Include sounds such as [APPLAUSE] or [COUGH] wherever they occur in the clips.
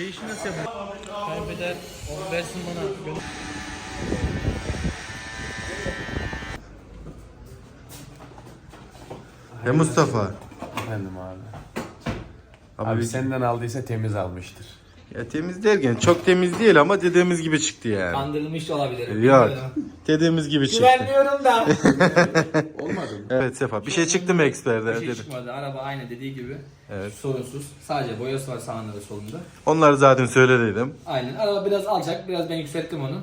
şey işi nasıl yapar? Kaybeder, onu versin bana. He Mustafa. Efendim abi. Abi, Abi senden aldıysa temiz almıştır. Ya temiz derken çok temiz değil ama dediğimiz gibi çıktı yani. Kandırılmış da olabilirim. Yok. bilmiyorum. Dediğimiz gibi çıktı. Güvenmiyorum da. [LAUGHS] Olmadı mı? Evet Sefa. Bir şey çıktı mı Bir şey dedim. çıkmadı. Araba aynı dediği gibi. Evet. Sorunsuz. Sadece boyası var sağında ve solunda. Onları zaten söylediydim. Aynen. Araba biraz alacak. Biraz ben yükselttim onu.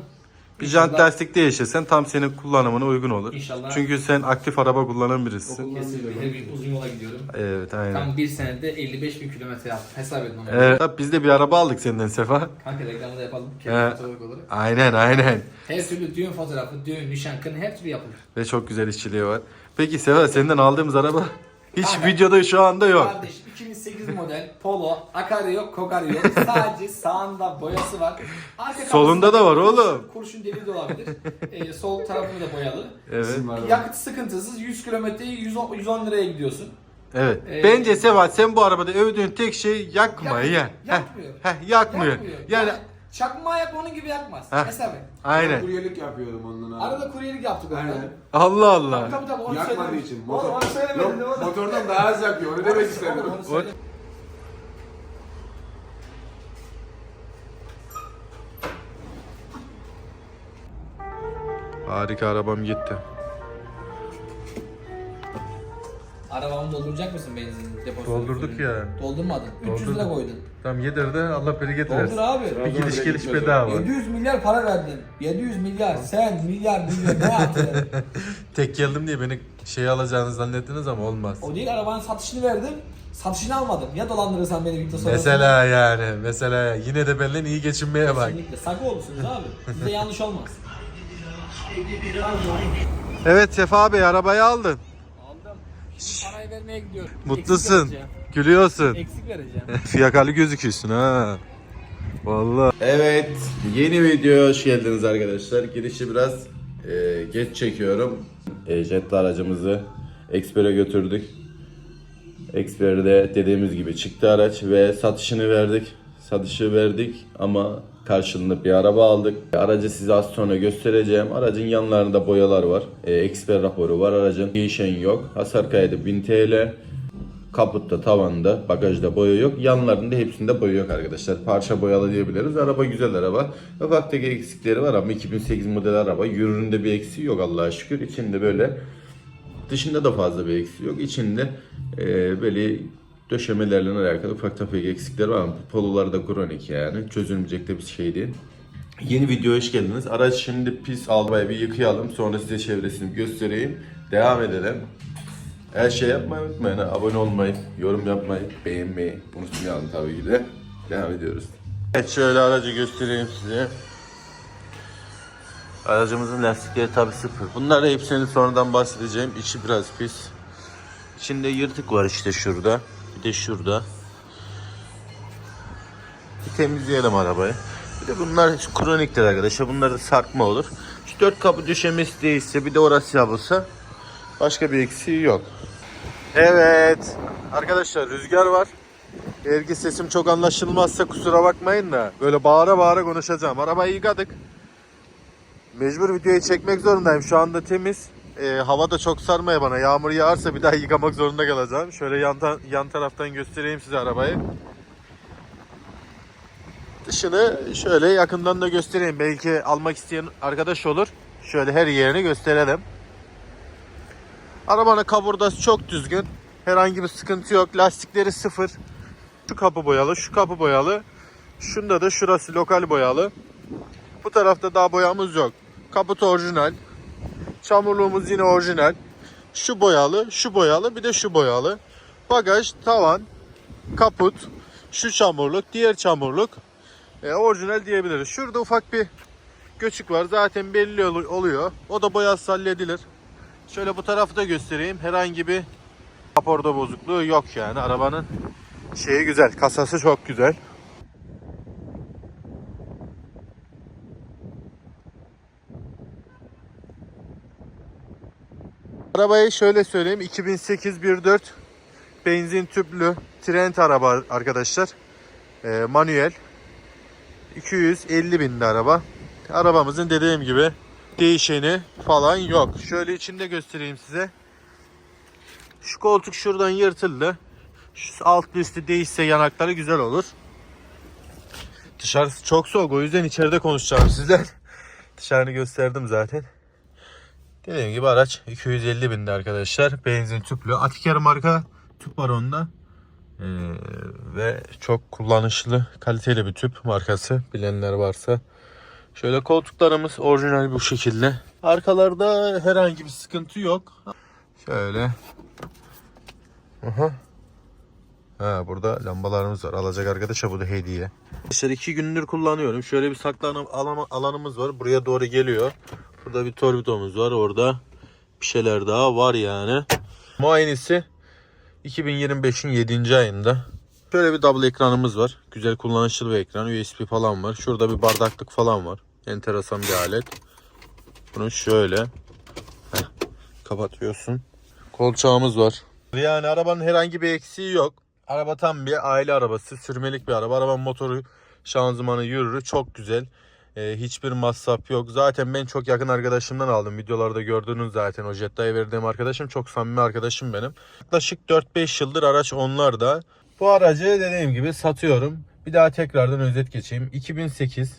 Bir jant lastik değişirsen tam senin kullanımına uygun olur. İnşallah. Çünkü sen aktif araba kullanan birisin. Kesinlikle. Her gün uzun yola gidiyorum. Evet aynen. Tam bir senede 55 bin kilometre yaptım. Hesap edin onu. Evet. Tabii Biz de bir araba aldık senden Sefa. Kanka reklamı da yapalım. Kendi fotoğrafı olarak. Aynen aynen. Her türlü düğün fotoğrafı, düğün, nişan, kın her türlü yapılır. Ve çok güzel işçiliği var. Peki Sefa senden aldığımız araba hiç Kanka. videoda şu anda yok. Kardeş 2008 model Polo, akarı yok, kokarı yok. Sadece [LAUGHS] sağında boyası var. Arka Solunda da var oğlum. Kurşun deliği de olabilir. Ee, sol tarafı da boyalı. Evet. Yakıt sıkıntısız 100 kilometreyi 110, 110 liraya gidiyorsun. Evet. Ee, Bence Sefa sen bu arabada övdüğün tek şey yakmayı. Yak- Heh, yakmıyor. Heh, yakmıyor. Yakmıyor. Yani çakma yak onun gibi yakmaz. Heh. Et. aynen. Kuryelik yapıyordum abi. Arada kuryelik yaptık ondan. Aynen. Allah Allah. Tabii tabii onu Yakmadığı söylemedim. için. Motor, onu söylemedin Yok, oğlum. motordan daha az yakıyor. Onu demek istedim. Oğlum onu Harika arabam gitti. Arabamı dolduracak mısın benzin deposunu? Doldurduk ya. Doldurmadın. 300 lira Doldurduk. koydun. Tam yedirdi Allah bereket Doldur versin. abi. Bir gidiş geliş bedava. 700 milyar para verdin. 700 milyar. Sen milyar milyar ne yaptın? [LAUGHS] Tek geldim diye beni şey alacağını zannettiniz ama olmaz. o değil arabanın satışını verdim. Satışını almadım. Ya dolandırırsan beni bir de sonra. Mesela yani mesela yine de benden iyi geçinmeye bak. Kesinlikle. Sakı olursunuz abi. Size yanlış olmaz. Evet Sefa Bey arabayı aldın. Aldım. Şimdi parayı vermeye gidiyorum. Mutlusun. Eksik vereceğim. Gülüyorsun. Eksik vereceğim. [LAUGHS] Fiyakalı gözüküyorsun ha. Vallahi. Evet, yeni videoya hoş geldiniz arkadaşlar. Girişi biraz e, geç çekiyorum. E, Jetta aracımızı Expert'e götürdük. Expert'de dediğimiz gibi çıktı araç ve satışını verdik. Satışı verdik ama karşılığında bir araba aldık. Aracı size az sonra göstereceğim. Aracın yanlarında boyalar var. E, Expert raporu var aracın. Değişen yok. Hasar kaydı 1000 TL. Kaputta, tavanda, bagajda boya yok. Yanlarında hepsinde boya yok arkadaşlar. Parça boyalı diyebiliriz. Araba güzel araba. Ufak tefek eksikleri var ama 2008 model araba. Yürüründe bir eksiği yok Allah'a şükür. İçinde böyle dışında da fazla bir eksiği yok. İçinde e, böyle döşemelerle alakalı ufak tefek eksikleri var ama bu pololar da kronik yani. Çözülmeyecek de bir şey değil. Yeni videoya hoş geldiniz. Araç şimdi pis almaya bir yıkayalım. Sonra size çevresini göstereyim. Devam edelim. Her şey yapmayı unutmayın. Abone olmayı, yorum yapmayı, beğenmeyi unutmayalım tabii ki de. Devam ediyoruz. Evet şöyle aracı göstereyim size. Aracımızın lastikleri tabi sıfır. Bunları hepsini sonradan bahsedeceğim. İçi biraz pis. İçinde yırtık var işte şurada. Bir de şurada. Bir temizleyelim arabayı. Bir de bunlar kroniktir arkadaşlar. Bunlarda sarkma olur. Şu dört kapı düşemesi değilse bir de orası yapılsa başka bir eksiği yok. Evet. Arkadaşlar rüzgar var. Eğer ki sesim çok anlaşılmazsa kusura bakmayın da böyle bağıra bağıra konuşacağım. Arabayı yıkadık. Mecbur videoyu çekmek zorundayım. Şu anda temiz. Ee, hava da çok sarmaya bana. Yağmur yağarsa bir daha yıkamak zorunda kalacağım. Şöyle yan, ta- yan taraftan göstereyim size arabayı. Dışını şöyle yakından da göstereyim. Belki almak isteyen arkadaş olur. Şöyle her yerini gösterelim. Arabanın kaburgası çok düzgün. Herhangi bir sıkıntı yok. Lastikleri sıfır. Şu kapı boyalı, şu kapı boyalı. Şunda da şurası lokal boyalı. Bu tarafta daha boyamız yok. Kaput orijinal. Çamurluğumuz yine orijinal. Şu boyalı, şu boyalı, bir de şu boyalı. Bagaj, tavan, kaput, şu çamurluk, diğer çamurluk. E, orijinal diyebiliriz. Şurada ufak bir göçük var. Zaten belli ol- oluyor. O da boyası halledilir. Şöyle bu tarafı da göstereyim. Herhangi bir raporda bozukluğu yok yani. Arabanın şeyi güzel. Kasası çok güzel. Arabayı şöyle söyleyeyim. 2008 1.4 benzin tüplü Trent araba arkadaşlar. Ee, manuel. 250 binde araba. Arabamızın dediğim gibi değişeni falan yok. Şöyle içinde göstereyim size. Şu koltuk şuradan yırtıldı. Şu altlı üstü değişse yanakları güzel olur. Dışarısı çok soğuk o yüzden içeride konuşacağım sizler. Dışarını gösterdim zaten. Dediğim gibi araç 250 binde arkadaşlar. Benzin tüplü. Atiker marka tüp var onda. Ee, ve çok kullanışlı kaliteli bir tüp markası bilenler varsa. Şöyle koltuklarımız orijinal bu şekilde. Arkalarda herhangi bir sıkıntı yok. Şöyle. Aha. Ha burada lambalarımız var. Alacak arkadaşa bu da hediye. Arkadaşlar iki gündür kullanıyorum. Şöyle bir saklanma alan- alanımız var. Buraya doğru geliyor. Burada bir torpidomuz var. Orada bir şeyler daha var yani. Muayenesi 2025'in 7. ayında. Şöyle bir double ekranımız var. Güzel kullanışlı bir ekran. USB falan var. Şurada bir bardaklık falan var. Enteresan bir alet. Bunu şöyle Heh, kapatıyorsun. Kolçağımız var. Yani arabanın herhangi bir eksiği yok. Araba tam bir aile arabası. Sürmelik bir araba. Arabanın motoru, şanzımanı, yürürü çok güzel. Ee, hiçbir masraf yok. Zaten ben çok yakın arkadaşımdan aldım. Videolarda gördüğünüz zaten o Jetta'ya verdiğim arkadaşım. Çok samimi arkadaşım benim. Yaklaşık 4-5 yıldır araç onlarda. Bu aracı dediğim gibi satıyorum. Bir daha tekrardan özet geçeyim. 2008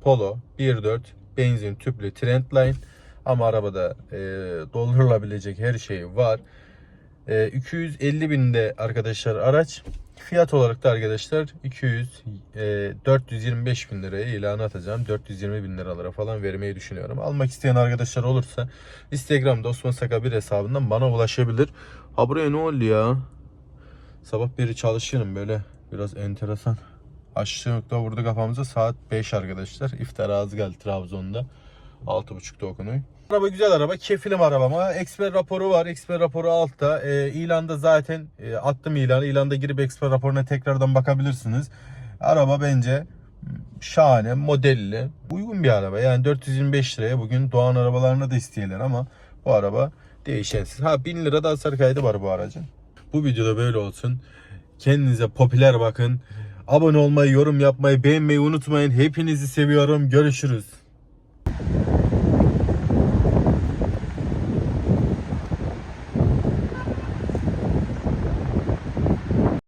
Polo 1.4 benzin tüplü Trendline ama arabada e, doldurulabilecek her şey var. E, 250 binde arkadaşlar araç. Fiyat olarak da arkadaşlar 200 e, 425 bin liraya ilan atacağım. 420 bin liralara falan vermeyi düşünüyorum. Almak isteyen arkadaşlar olursa Instagram'da Osman Saka bir hesabından bana ulaşabilir. Ha buraya ne oldu ya? Sabah beri çalışıyorum böyle biraz enteresan. Açlıkta vurdu kafamıza saat 5 arkadaşlar. İftar ağzı geldi Trabzon'da. 6.30'da okunuyor. Araba güzel araba. Kefilim arabama. Eksper raporu var. Eksper raporu altta. E, ilanda zaten e, attım ilanı. İlanda girip eksper raporuna tekrardan bakabilirsiniz. Araba bence şahane, modelli, uygun bir araba. Yani 425 liraya bugün Doğan arabalarına da isteyeler ama bu araba değişensiz. Ha 1000 lira da hasar kaydı var bu aracın. Bu videoda böyle olsun. Kendinize popüler bakın. Abone olmayı, yorum yapmayı, beğenmeyi unutmayın. Hepinizi seviyorum. Görüşürüz.